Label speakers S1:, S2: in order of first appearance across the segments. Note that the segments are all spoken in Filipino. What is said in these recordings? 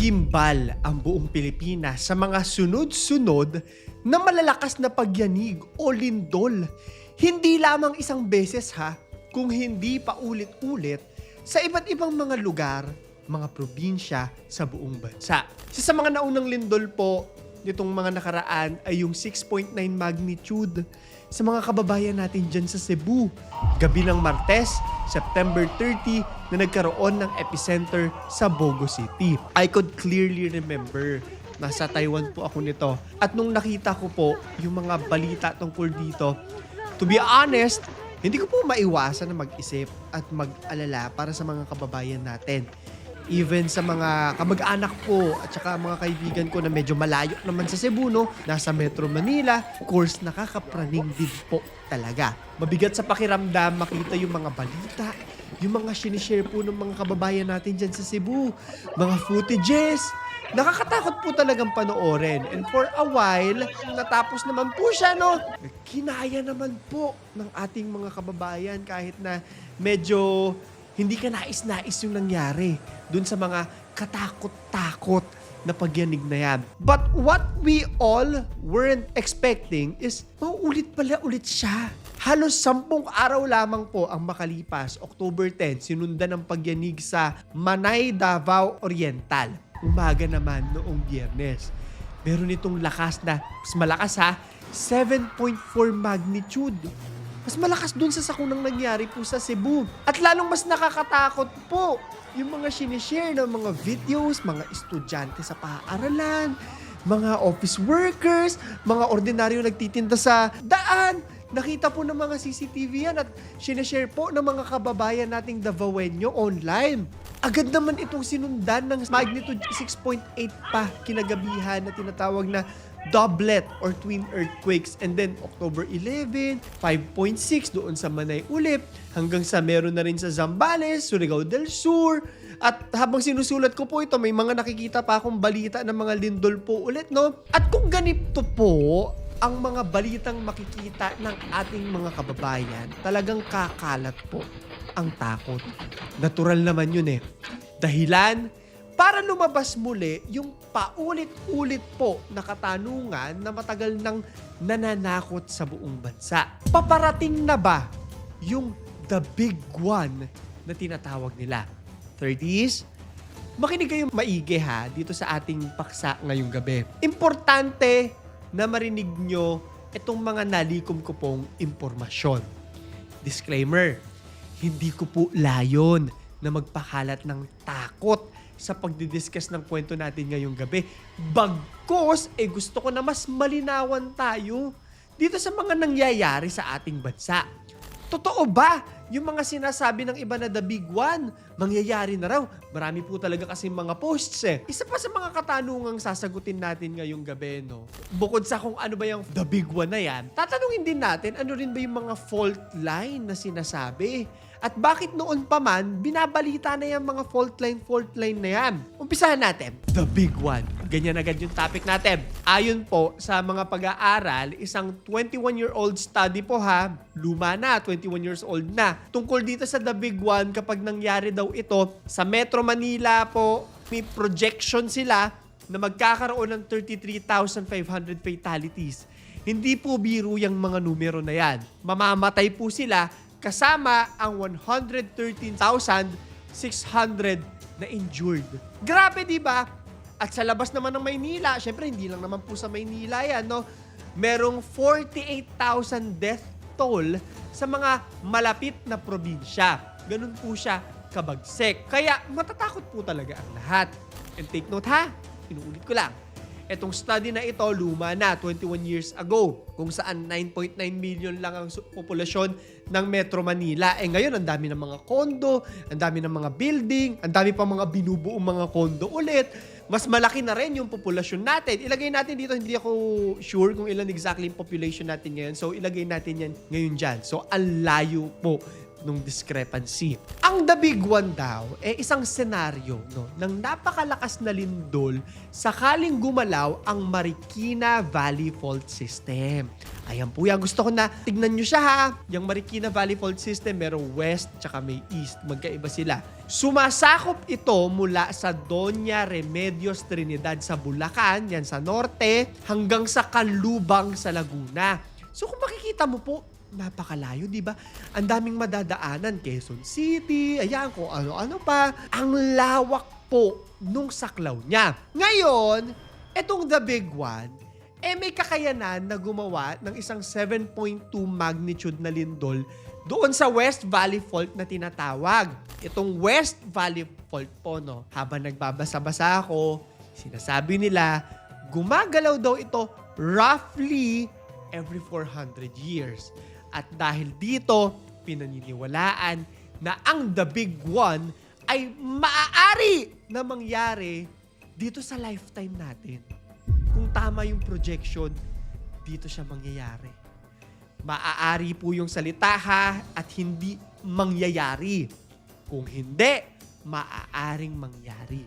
S1: nagimbal ang buong Pilipinas sa mga sunod-sunod na malalakas na pagyanig o lindol. Hindi lamang isang beses ha, kung hindi pa ulit-ulit sa iba't ibang mga lugar, mga probinsya sa buong bansa. Isa sa mga naunang lindol po nitong mga nakaraan ay yung 6.9 magnitude sa mga kababayan natin dyan sa Cebu. Gabi ng Martes, September 30, na nagkaroon ng epicenter sa Bogo City. I could clearly remember Nasa Taiwan po ako nito. At nung nakita ko po yung mga balita tungkol dito, to be honest, hindi ko po maiwasan na mag-isip at mag-alala para sa mga kababayan natin. Even sa mga kamag-anak ko at saka mga kaibigan ko na medyo malayo naman sa Cebu, no? Nasa Metro Manila, of course, nakakapraning din po talaga. Mabigat sa pakiramdam makita yung mga balita, yung mga sinishare po ng mga kababayan natin dyan sa Cebu, mga footages, Nakakatakot po talagang panoorin. And for a while, natapos naman po siya, no? Kinaya naman po ng ating mga kababayan kahit na medyo hindi ka nais-nais yung nangyari dun sa mga katakot-takot na pagyanig na yan. But what we all weren't expecting is mauulit pala ulit siya. Halos sampung araw lamang po ang makalipas, October 10, sinundan ng pagyanig sa Manay, Davao Oriental. Umaga naman noong biyernes. Meron itong lakas na, mas malakas ha, 7.4 magnitude. Mas malakas dun sa sakunang nangyari po sa Cebu. At lalong mas nakakatakot po yung mga sinishare ng mga videos, mga estudyante sa paaralan, mga office workers, mga ordinaryo nagtitinda sa daan. Nakita po ng mga CCTV yan at sinishare po ng mga kababayan nating Davaoenyo online. Agad naman itong sinundan ng magnitude 6.8 pa kinagabihan na tinatawag na doublet or twin earthquakes. And then October 11, 5.6 doon sa Manay Ulip, hanggang sa meron na rin sa Zambales, Surigao del Sur. At habang sinusulat ko po ito, may mga nakikita pa akong balita ng mga lindol po ulit, no? At kung ganito po, ang mga balitang makikita ng ating mga kababayan, talagang kakalat po ang takot. Natural naman yun eh. Dahilan, para lumabas muli yung paulit-ulit po na katanungan na matagal nang nananakot sa buong bansa. Paparating na ba yung the big one na tinatawag nila? 30s? Makinig kayong maigi ha dito sa ating paksa ngayong gabi. Importante na marinig nyo itong mga nalikom ko pong impormasyon. Disclaimer, hindi ko po layon na magpakalat ng takot sa pagdidiscuss ng kwento natin ngayong gabi. Bagkos, eh gusto ko na mas malinawan tayo dito sa mga nangyayari sa ating bansa. Totoo ba yung mga sinasabi ng iba na the big one? Mangyayari na raw. Marami po talaga kasi mga posts eh. Isa pa sa mga katanungang sasagutin natin ngayong gabi, no? Bukod sa kung ano ba yung the big one na yan, tatanungin din natin ano rin ba yung mga fault line na sinasabi. At bakit noon pa man, binabalita na yung mga fault line, fault line na yan. Umpisahan natin. The big one. Ganyan agad yung topic natin. Ayon po sa mga pag-aaral, isang 21-year-old study po ha, luma na, 21 years old na. Tungkol dito sa the big one, kapag nangyari daw ito, sa Metro Manila po, may projection sila na magkakaroon ng 33,500 fatalities. Hindi po biro yung mga numero na yan. Mamamatay po sila kasama ang 113,600 na injured. Grabe, di ba? At sa labas naman ng Maynila, syempre hindi lang naman po sa Maynila yan, no? Merong 48,000 death toll sa mga malapit na probinsya. Ganun po siya kabagsek. Kaya matatakot po talaga ang lahat. And take note ha, inuulit ko lang. Etong study na ito, luma na, 21 years ago, kung saan 9.9 million lang ang populasyon ng Metro Manila. Eh ngayon, ang dami ng mga kondo, ang dami ng mga building, ang dami pa mga binubuong mga kondo ulit. Mas malaki na rin yung populasyon natin. Ilagay natin dito, hindi ako sure kung ilan exactly yung population natin ngayon. So, ilagay natin yan ngayon dyan. So, ang layo po nung discrepancy. Ang the big one daw, eh isang senaryo no, ng napakalakas na lindol sakaling gumalaw ang Marikina Valley Fault System. Ayan po yan. Gusto ko na tignan nyo siya ha. Yung Marikina Valley Fault System, merong west tsaka may east. Magkaiba sila. Sumasakop ito mula sa Doña Remedios Trinidad sa Bulacan, yan sa norte, hanggang sa Kalubang sa Laguna. So kung makikita mo po, napakalayo, di ba? Ang daming madadaanan, Quezon City, ayan, kung ano-ano pa. Ang lawak po nung saklaw niya. Ngayon, etong the big one, eh may kakayanan na gumawa ng isang 7.2 magnitude na lindol doon sa West Valley Fault na tinatawag. Itong West Valley Fault po, no, habang nagbabasa-basa ako, sinasabi nila, gumagalaw daw ito roughly every 400 years. At dahil dito, pinaniniwalaan na ang The Big One ay maaari na mangyari dito sa lifetime natin. Kung tama yung projection, dito siya mangyayari. Maaari po yung salita ha at hindi mangyayari. Kung hindi, maaaring mangyari.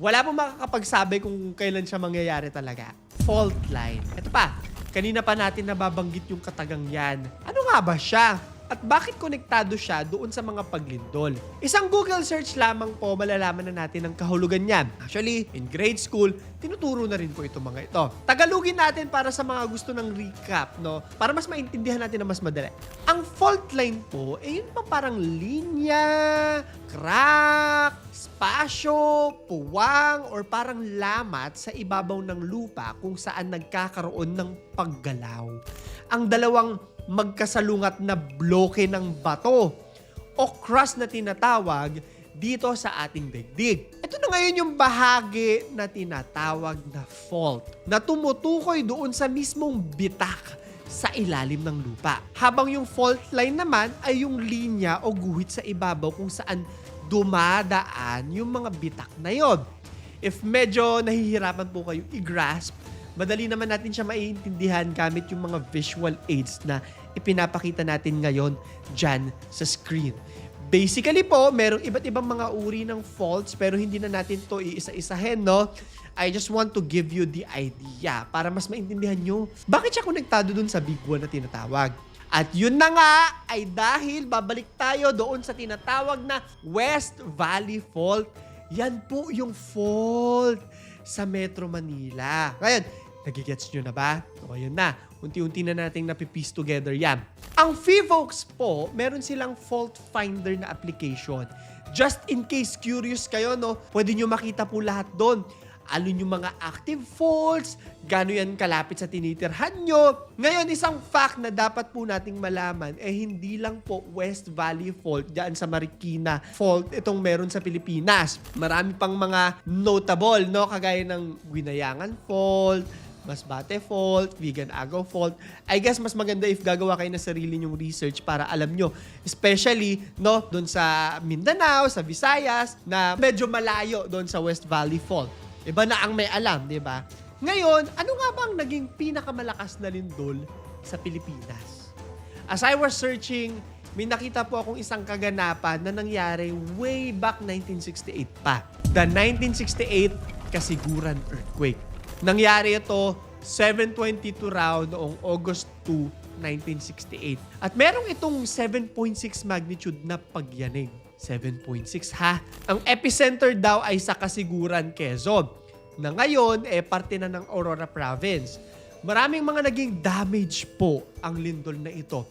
S1: Wala pong makakapagsabi kung kailan siya mangyayari talaga. Fault line. Ito pa, kanina pa natin nababanggit yung katagang yan. Ano nga ba siya? At bakit konektado siya doon sa mga paglindol? Isang Google search lamang po malalaman na natin ang kahulugan niyan. Actually, in grade school, tinuturo na rin po ito mga ito. Tagalugin natin para sa mga gusto ng recap, no? Para mas maintindihan natin na mas madali. Ang fault line po, eh yun pa parang linya, crack, spasyo, puwang, or parang lamat sa ibabaw ng lupa kung saan nagkakaroon ng paggalaw. Ang dalawang magkasalungat na bloke ng bato o crust na tinatawag dito sa ating daigdig. Ito na ngayon yung bahagi na tinatawag na fault na tumutukoy doon sa mismong bitak sa ilalim ng lupa. Habang yung fault line naman ay yung linya o guhit sa ibabaw kung saan dumadaan yung mga bitak na yon. If medyo nahihirapan po kayo i-grasp, madali naman natin siya maiintindihan gamit yung mga visual aids na ipinapakita natin ngayon dyan sa screen. Basically po, merong iba't ibang mga uri ng faults pero hindi na natin to iisa-isahin, no? I just want to give you the idea para mas maintindihan nyo bakit siya konektado dun sa big one na tinatawag. At yun na nga ay dahil babalik tayo doon sa tinatawag na West Valley Fault. Yan po yung fault sa Metro Manila. Ngayon, nagigets nyo na ba? O yun na, unti-unti na nating napipiece together yan. Ang FIVOX po, meron silang fault finder na application. Just in case curious kayo, no, pwede nyo makita po lahat doon. Alin yung mga active faults, gano'n yan kalapit sa tinitirhan nyo. Ngayon, isang fact na dapat po nating malaman, eh hindi lang po West Valley Fault, dyan sa Marikina Fault, itong meron sa Pilipinas. Marami pang mga notable, no? Kagaya ng Guinayangan Fault, Masbate Fault, Vegan Agaw Fault. I guess mas maganda if gagawa kayo ng sarili nyong research para alam nyo. Especially, no, doon sa Mindanao, sa Visayas, na medyo malayo doon sa West Valley Fault. Iba na ang may alam, di ba? Ngayon, ano nga ba ang naging pinakamalakas na lindol sa Pilipinas? As I was searching, may nakita po akong isang kaganapan na nangyari way back 1968 pa. The 1968 Kasiguran Earthquake. Nangyari ito 7.22 raw noong August 2, 1968. At merong itong 7.6 magnitude na pagyanig. 7.6 ha. Ang epicenter daw ay sa Kasiguran, Quezon. Na ngayon, eh, parte na ng Aurora Province. Maraming mga naging damage po ang lindol na ito.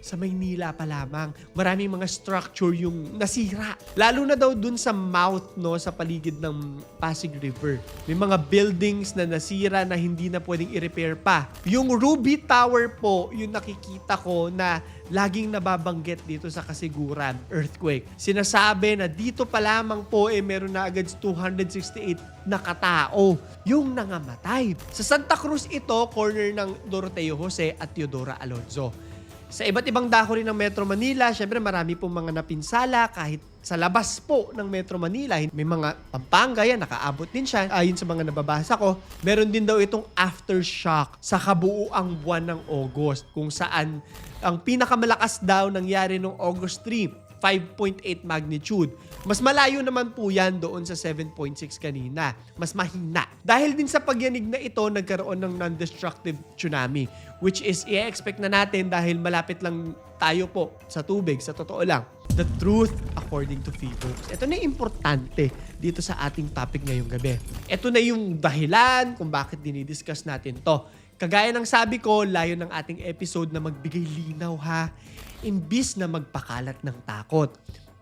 S1: Sa Maynila pa lamang, maraming mga structure yung nasira. Lalo na daw dun sa mouth, no, sa paligid ng Pasig River. May mga buildings na nasira na hindi na pwedeng i-repair pa. Yung Ruby Tower po, yung nakikita ko na laging nababanggit dito sa kasiguran, earthquake. Sinasabi na dito pa lamang po eh meron na agad 268 na katao yung nangamatay. Sa Santa Cruz ito, corner ng Doroteo Jose at Teodora Alonzo. Sa iba't ibang dako rin ng Metro Manila, syempre marami pong mga napinsala kahit sa labas po ng Metro Manila. May mga Pampanga yan, nakaabot din siya. Ayon sa mga nababasa ko, meron din daw itong aftershock sa kabuuang buwan ng August kung saan ang pinakamalakas daw nangyari noong August 3 5.8 magnitude. Mas malayo naman po yan doon sa 7.6 kanina. Mas mahina. Dahil din sa pagyanig na ito, nagkaroon ng non-destructive tsunami. Which is, i-expect na natin dahil malapit lang tayo po sa tubig, sa totoo lang. The truth according to Phoebus. Ito na yung importante dito sa ating topic ngayong gabi. Ito na yung dahilan kung bakit dinidiscuss natin to. Kagaya ng sabi ko, layo ng ating episode na magbigay linaw ha, imbis na magpakalat ng takot.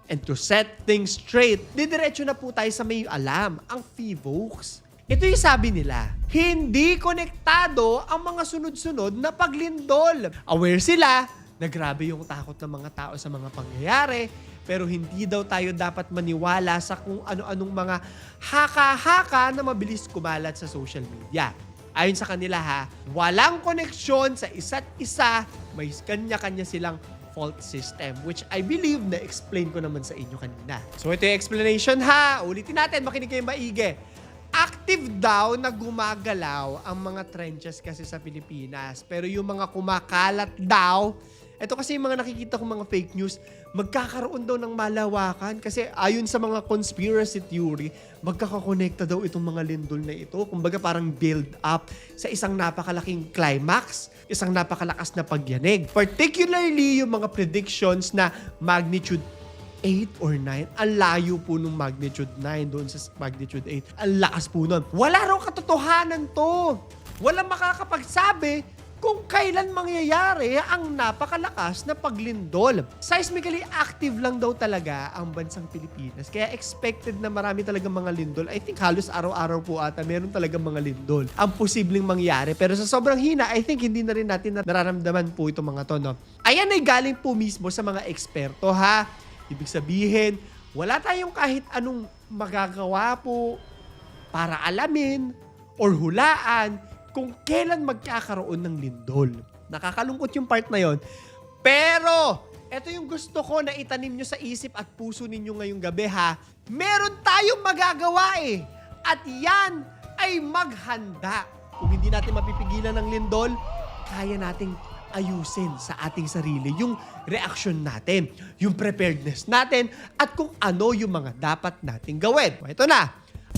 S1: And to set things straight, didiretso na po tayo sa may alam, ang Fivox. Ito yung sabi nila, hindi konektado ang mga sunod-sunod na paglindol. Aware sila na grabe yung takot ng mga tao sa mga pangyayari, pero hindi daw tayo dapat maniwala sa kung ano-anong mga haka-haka na mabilis kumalat sa social media. Ayon sa kanila ha, walang koneksyon sa isa't isa, may kanya-kanya silang fault system which I believe na explain ko naman sa inyo kanina. So ito yung explanation ha. Ulitin natin, makinig kayo maigi. Active daw na gumagalaw ang mga trenches kasi sa Pilipinas. Pero yung mga kumakalat daw, ito kasi yung mga nakikita kong mga fake news, magkakaroon daw ng malawakan kasi ayon sa mga conspiracy theory, magkakakonekta daw itong mga lindol na ito. Kumbaga parang build up sa isang napakalaking climax, isang napakalakas na pagyanig. Particularly yung mga predictions na magnitude 8 or 9. Ang layo po nung magnitude 9 doon sa magnitude 8. Ang lakas po nun. Wala raw katotohanan to. Walang makakapagsabi kung kailan mangyayari ang napakalakas na paglindol. Seismically active lang daw talaga ang bansang Pilipinas. Kaya expected na marami talagang mga lindol. I think halos araw-araw po ata meron talagang mga lindol. Ang posibleng mangyari. Pero sa sobrang hina, I think hindi na rin natin nararamdaman po itong mga to. No? Ayan ay galing po mismo sa mga eksperto ha. Ibig sabihin, wala tayong kahit anong magagawa po para alamin or hulaan kung kailan magkakaroon ng lindol. Nakakalungkot yung part na yon. Pero, ito yung gusto ko na itanim nyo sa isip at puso ninyo ngayong gabi ha. Meron tayong magagawa eh. At yan ay maghanda. Kung hindi natin mapipigilan ng lindol, kaya nating ayusin sa ating sarili yung reaction natin, yung preparedness natin, at kung ano yung mga dapat nating gawin. Ito na.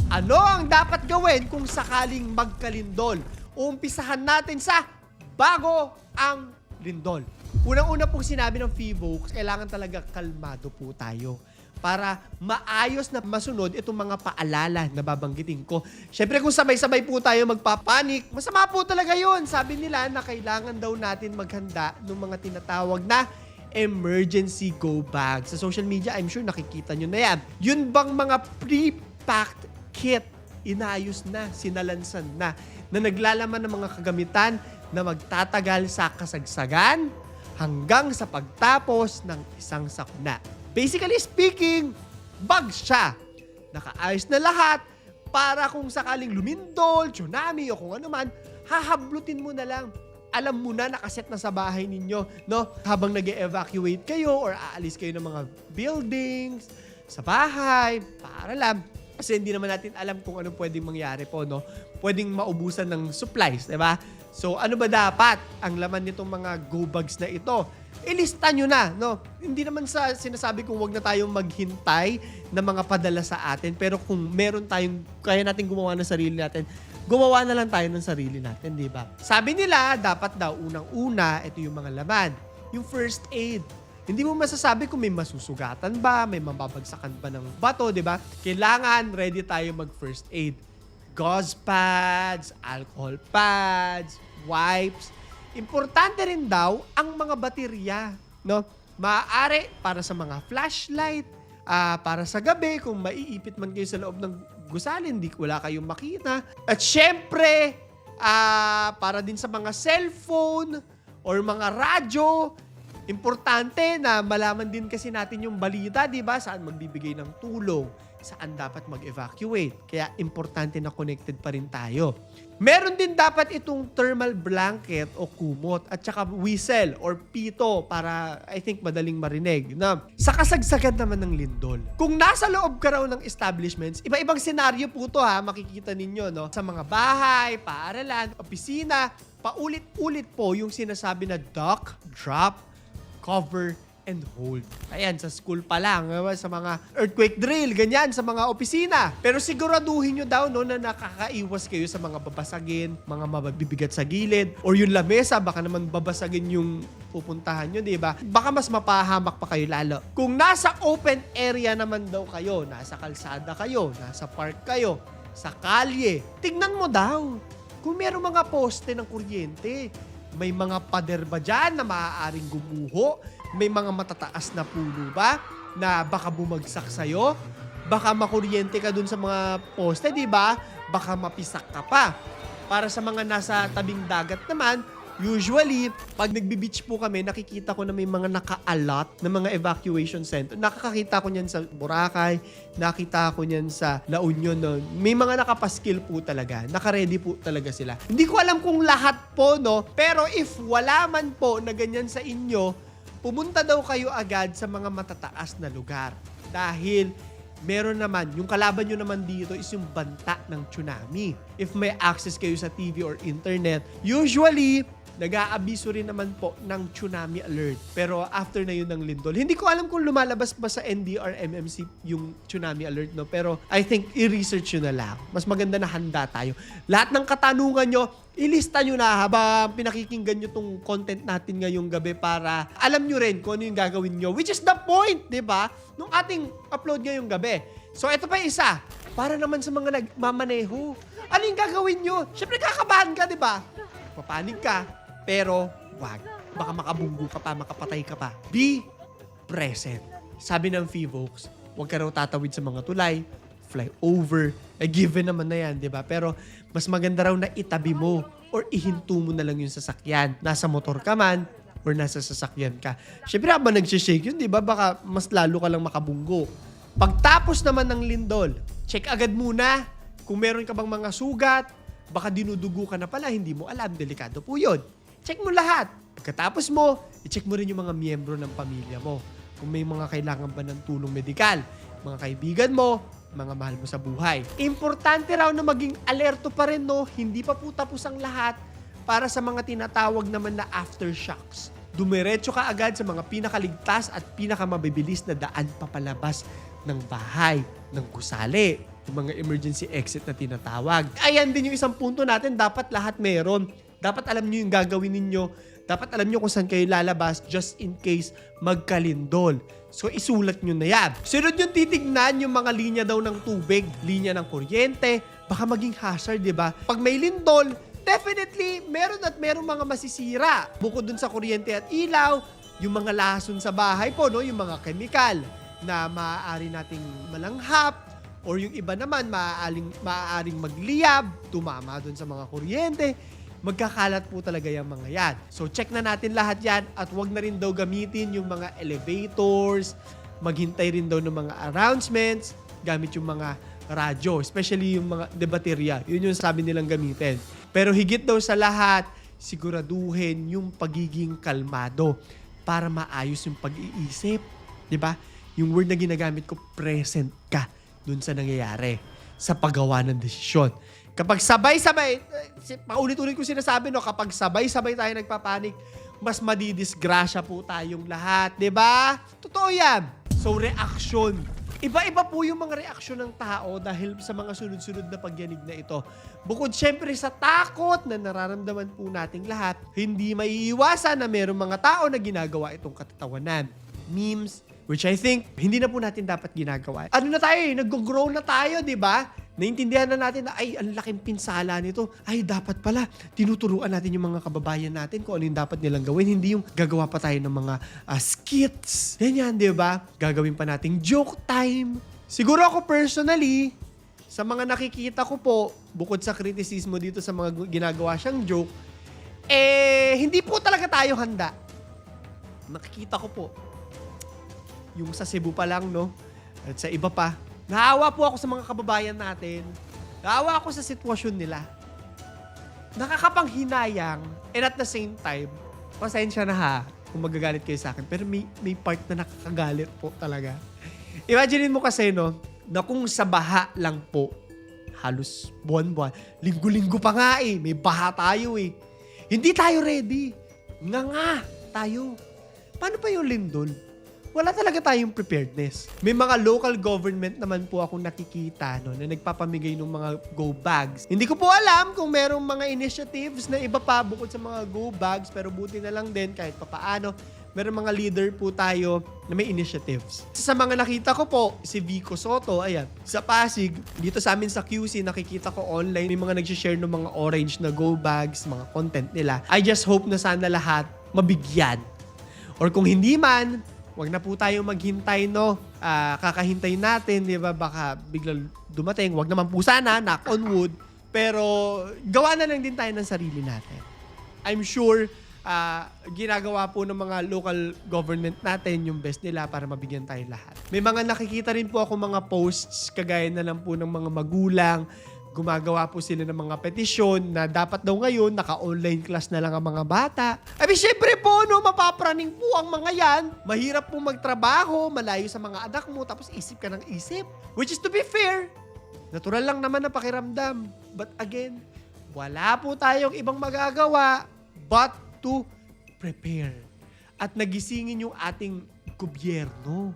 S1: Ano ang dapat gawin kung sakaling magkalindol? Umpisahan natin sa bago ang lindol. Unang-una pong sinabi ng FIVOX, kailangan talaga kalmado po tayo para maayos na masunod itong mga paalala na babanggitin ko. Siyempre kung sabay-sabay po tayo magpapanik, masama po talaga yon. Sabi nila na kailangan daw natin maghanda ng mga tinatawag na emergency go bag. Sa social media, I'm sure nakikita nyo na yan. Yun bang mga pre-packed kit, inayos na, sinalansan na, na naglalaman ng mga kagamitan na magtatagal sa kasagsagan hanggang sa pagtapos ng isang sakuna. Basically speaking, bag siya. Nakaayos na lahat para kung sakaling lumindol, tsunami o kung ano man, hahablutin mo na lang. Alam mo na nakaset na sa bahay ninyo, no? Habang nag evacuate kayo or aalis kayo ng mga buildings, sa bahay, para lang. Kasi hindi naman natin alam kung ano pwedeng mangyari po, no? Pwedeng maubusan ng supplies, di ba? So, ano ba dapat ang laman nitong mga go bags na ito? ilista nyo na, no? Hindi naman sa sinasabi kong wag na tayong maghintay na mga padala sa atin, pero kung meron tayong, kaya natin gumawa ng sarili natin, gumawa na lang tayo ng sarili natin, di ba? Sabi nila, dapat daw unang-una, ito yung mga laman. Yung first aid. Hindi mo masasabi kung may masusugatan ba, may mababagsakan ba ng bato, di ba? Kailangan ready tayo mag first aid. Gauze pads, alcohol pads, wipes, Importante rin daw ang mga baterya, no? Maaari para sa mga flashlight, ah, para sa gabi kung maiipit man kayo sa loob ng gusalin, di wala kayong makita. At syempre, ah, para din sa mga cellphone or mga radyo, importante na malaman din kasi natin yung balita, di ba? Saan magbibigay ng tulong. saan dapat mag-evacuate. Kaya importante na connected pa rin tayo. Meron din dapat itong thermal blanket o kumot at saka whistle or pito para I think madaling marinig na sa kasagsagan naman ng lindol. Kung nasa loob ka raw ng establishments, iba-ibang senaryo po to ha, makikita ninyo no. Sa mga bahay, paaralan, opisina, paulit-ulit po yung sinasabi na duck, drop, cover, and hold. Ayan, sa school pa lang, ah, sa mga earthquake drill, ganyan, sa mga opisina. Pero siguraduhin nyo daw no, na nakakaiwas kayo sa mga babasagin, mga mabibigat sa gilid, or yung lamesa, baka naman babasagin yung pupuntahan nyo, di ba? Baka mas mapahamak pa kayo lalo. Kung nasa open area naman daw kayo, nasa kalsada kayo, nasa park kayo, sa kalye, tignan mo daw kung meron mga poste ng kuryente. May mga pader ba dyan na maaaring gumuho? May mga matataas na puno ba na baka bumagsak sa'yo? Baka makuryente ka dun sa mga poste, di ba? Baka mapisak ka pa. Para sa mga nasa tabing dagat naman, usually, pag nagbi-beach po kami, nakikita ko na may mga naka-allot na mga evacuation center. Nakakakita ko niyan sa Boracay, nakita ko niyan sa La Union. No? May mga nakapaskil po talaga. Naka-ready po talaga sila. Hindi ko alam kung lahat po, no? Pero if wala man po na ganyan sa inyo, pumunta daw kayo agad sa mga matataas na lugar. Dahil meron naman, yung kalaban nyo naman dito is yung banta ng tsunami. If may access kayo sa TV or internet, usually, nag-aabiso rin naman po ng tsunami alert. Pero after na yun ng lindol, hindi ko alam kung lumalabas ba sa NDR MMC yung tsunami alert, no? Pero I think i-research nyo na lang. Mas maganda na handa tayo. Lahat ng katanungan nyo, ilista nyo na habang pinakikinggan nyo tong content natin ngayong gabi para alam nyo rin kung ano yung gagawin nyo. Which is the point, di ba? Nung ating upload ngayong gabi. So, ito pa isa. Para naman sa mga nagmamaneho. Ano yung gagawin nyo? Siyempre, kakabahan ka, di ba? Papanig ka, pero wag. Baka makabunggo ka pa, makapatay ka pa. Be present. Sabi ng Fivox, huwag ka raw tatawid sa mga tulay, fly over. Eh, given naman na yan, di ba? Pero mas maganda raw na itabi mo or ihinto mo na lang yung sasakyan. Nasa motor ka man or nasa sasakyan ka. Siyempre, habang nagsishake yun, di ba? Baka mas lalo ka lang makabunggo. Pagtapos naman ng lindol, check agad muna kung meron ka bang mga sugat, baka dinudugo ka na pala, hindi mo alam, delikado po yun. Check mo lahat. Pagkatapos mo, i-check mo rin yung mga miyembro ng pamilya mo. Kung may mga kailangan ba ng tulong medikal, mga kaibigan mo, mga mahal mo sa buhay. Importante raw na maging alerto pa rin, no? Hindi pa po tapos ang lahat para sa mga tinatawag naman na aftershocks. Dumiretso ka agad sa mga pinakaligtas at pinakamabibilis na daan papalabas ng bahay, ng gusali, yung mga emergency exit na tinatawag. Ayan din yung isang punto natin, dapat lahat meron. Dapat alam nyo yung gagawin ninyo. Dapat alam nyo kung saan kayo lalabas just in case magkalindol. So isulat nyo na yan. Sunod yung titignan yung mga linya daw ng tubig, linya ng kuryente, baka maging hazard, di ba? Pag may lindol, definitely meron at meron mga masisira. Bukod dun sa kuryente at ilaw, yung mga lason sa bahay po, no? yung mga chemical na maaari nating malanghap, or yung iba naman maaaring, maaaring magliyab, tumama dun sa mga kuryente, magkakalat po talaga yung mga yan. So check na natin lahat yan at wag na rin daw gamitin yung mga elevators, maghintay rin daw ng mga announcements, gamit yung mga radyo, especially yung mga debaterya. Yun yung sabi nilang gamitin. Pero higit daw sa lahat, siguraduhin yung pagiging kalmado para maayos yung pag-iisip. ba? Yung word na ginagamit ko, present ka dun sa nangyayari sa paggawa ng desisyon. Kapag sabay-sabay, paulit-ulit ko sinasabi, no, kapag sabay-sabay tayo nagpapanik, mas madidisgrasya po tayong lahat, 'di ba? Totoo 'yan. So reaction. Iba-iba po yung mga reaksyon ng tao dahil sa mga sunod-sunod na pagyanig na ito. Bukod syempre sa takot na nararamdaman po nating lahat, hindi maiiwasan na mayroong mga tao na ginagawa itong katatawanan. Memes, which I think hindi na po natin dapat ginagawa. Ano na tayo eh, nag-grow na tayo, di ba? Naintindihan na natin na ay, ang laking pinsala nito. Ay, dapat pala, tinuturuan natin yung mga kababayan natin kung ano yung dapat nilang gawin. Hindi yung gagawa pa tayo ng mga ah, skits. Yan yan, di ba? Gagawin pa nating joke time. Siguro ako personally, sa mga nakikita ko po, bukod sa kritisismo dito sa mga ginagawa siyang joke, eh, hindi po talaga tayo handa. Nakikita ko po, yung sa Cebu pa lang, no? At sa iba pa, Naawa po ako sa mga kababayan natin. Naawa ako sa sitwasyon nila. Nakakapanghinayang and at the same time, pasensya na ha kung magagalit kayo sa akin. Pero may, may part na nakakagalit po talaga. Imagine mo kasi, no, na kung sa baha lang po, halos buwan-buwan, linggo-linggo pa nga eh, may baha tayo eh. Hindi tayo ready. Nga nga tayo. Paano pa yung lindol? Wala talaga tayong preparedness. May mga local government naman po akong nakikita no, na nagpapamigay ng mga go bags. Hindi ko po alam kung merong mga initiatives na iba pa bukod sa mga go bags pero buti na lang din kahit papaano meron mga leader po tayo na may initiatives. Sa mga nakita ko po, si Vico Soto, ayan, sa Pasig, dito sa amin sa QC, nakikita ko online, may mga nag-share ng mga orange na go bags, mga content nila. I just hope na sana lahat mabigyan. Or kung hindi man, wag na po tayong maghintay, no? Ah, kakahintay natin, di ba? Baka biglang dumating. Wag naman po sana, knock on wood. Pero gawa na lang din tayo ng sarili natin. I'm sure ah, ginagawa po ng mga local government natin yung best nila para mabigyan tayo lahat. May mga nakikita rin po ako mga posts kagaya na lang po ng mga magulang. Gumagawa po sila ng mga petisyon na dapat daw ngayon naka-online class na lang ang mga bata. Abi syempre po, no, mapapraning po ang mga yan. Mahirap po magtrabaho, malayo sa mga anak mo, tapos isip ka ng isip. Which is to be fair, natural lang naman na pakiramdam. But again, wala po tayong ibang magagawa but to prepare. At nagisingin yung ating gobyerno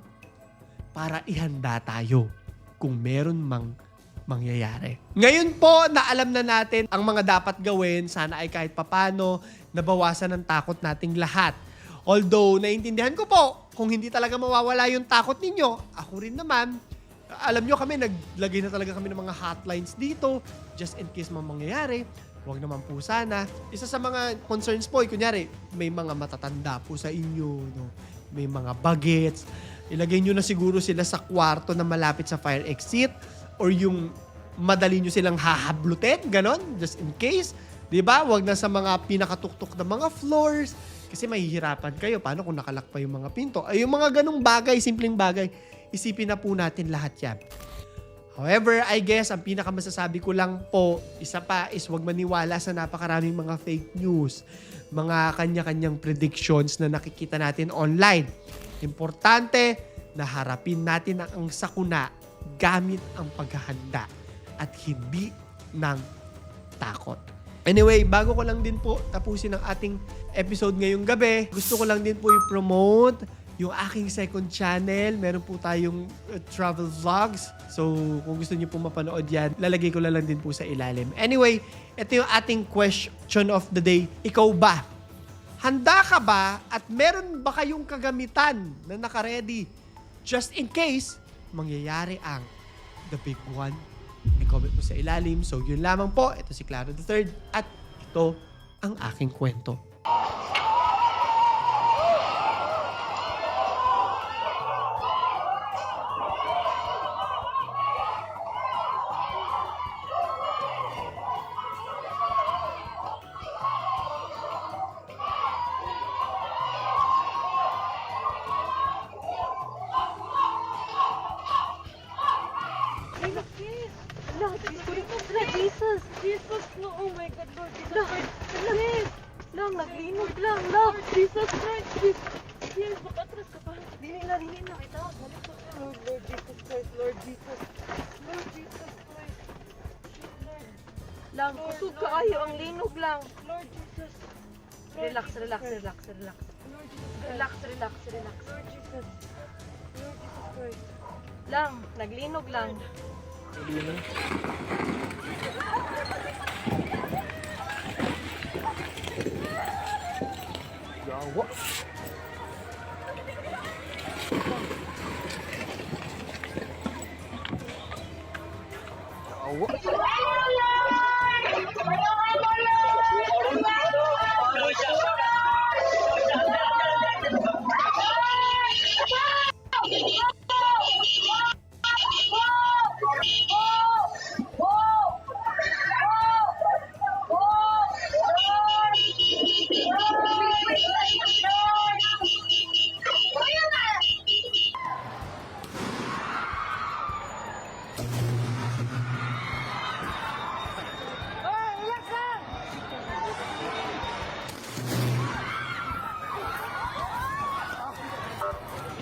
S1: para ihanda tayo kung meron mang mangyayari. Ngayon po na alam na natin ang mga dapat gawin, sana ay kahit papano nabawasan ng takot nating lahat. Although, naintindihan ko po, kung hindi talaga mawawala yung takot ninyo, ako rin naman, alam nyo kami, naglagay na talaga kami ng mga hotlines dito, just in case mang mangyayari. Huwag naman po sana. Isa sa mga concerns po, eh, kunyari, may mga matatanda po sa inyo, no? may mga bagets. Ilagay nyo na siguro sila sa kwarto na malapit sa fire exit or yung madali nyo silang hahablutin, ganon, just in case. ba? Huwag na sa mga pinakatuktok na mga floors kasi mahihirapan kayo. Paano kung nakalak pa yung mga pinto? Ay, yung mga ganong bagay, simpleng bagay, isipin na po natin lahat yan. However, I guess, ang pinakamasasabi ko lang po, isa pa is huwag maniwala sa napakaraming mga fake news, mga kanya-kanyang predictions na nakikita natin online. Importante na harapin natin ang, ang sakuna gamit ang paghahanda at hindi ng takot. Anyway, bago ko lang din po tapusin ang ating episode ngayong gabi, gusto ko lang din po i-promote yung aking second channel. Meron po tayong uh, travel vlogs. So, kung gusto niyo po mapanood yan, lalagay ko lang din po sa ilalim. Anyway, ito yung ating question of the day. Ikaw ba? Handa ka ba at meron ba kayong kagamitan na nakaredy just in case mangyayari ang the big one? I-comment mo sa ilalim. So, yun lamang po. Ito si Clara the Third at ito ang aking kwento.
S2: Naglinog lang. Naglinog? Gawa.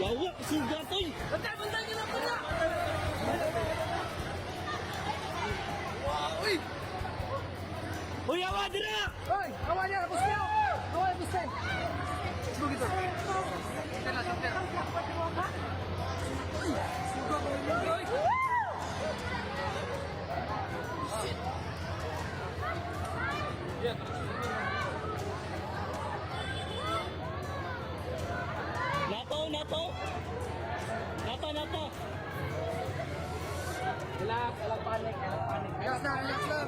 S2: Lang.
S3: Yawa, suga toy! Bantay, bantay nyo na po na! Uy! Uy, yawa, dira!
S4: Hoy, kawan niya, gusto niyo. Kawan, gusto. Gusto gitu.
S3: Nato, Yeah.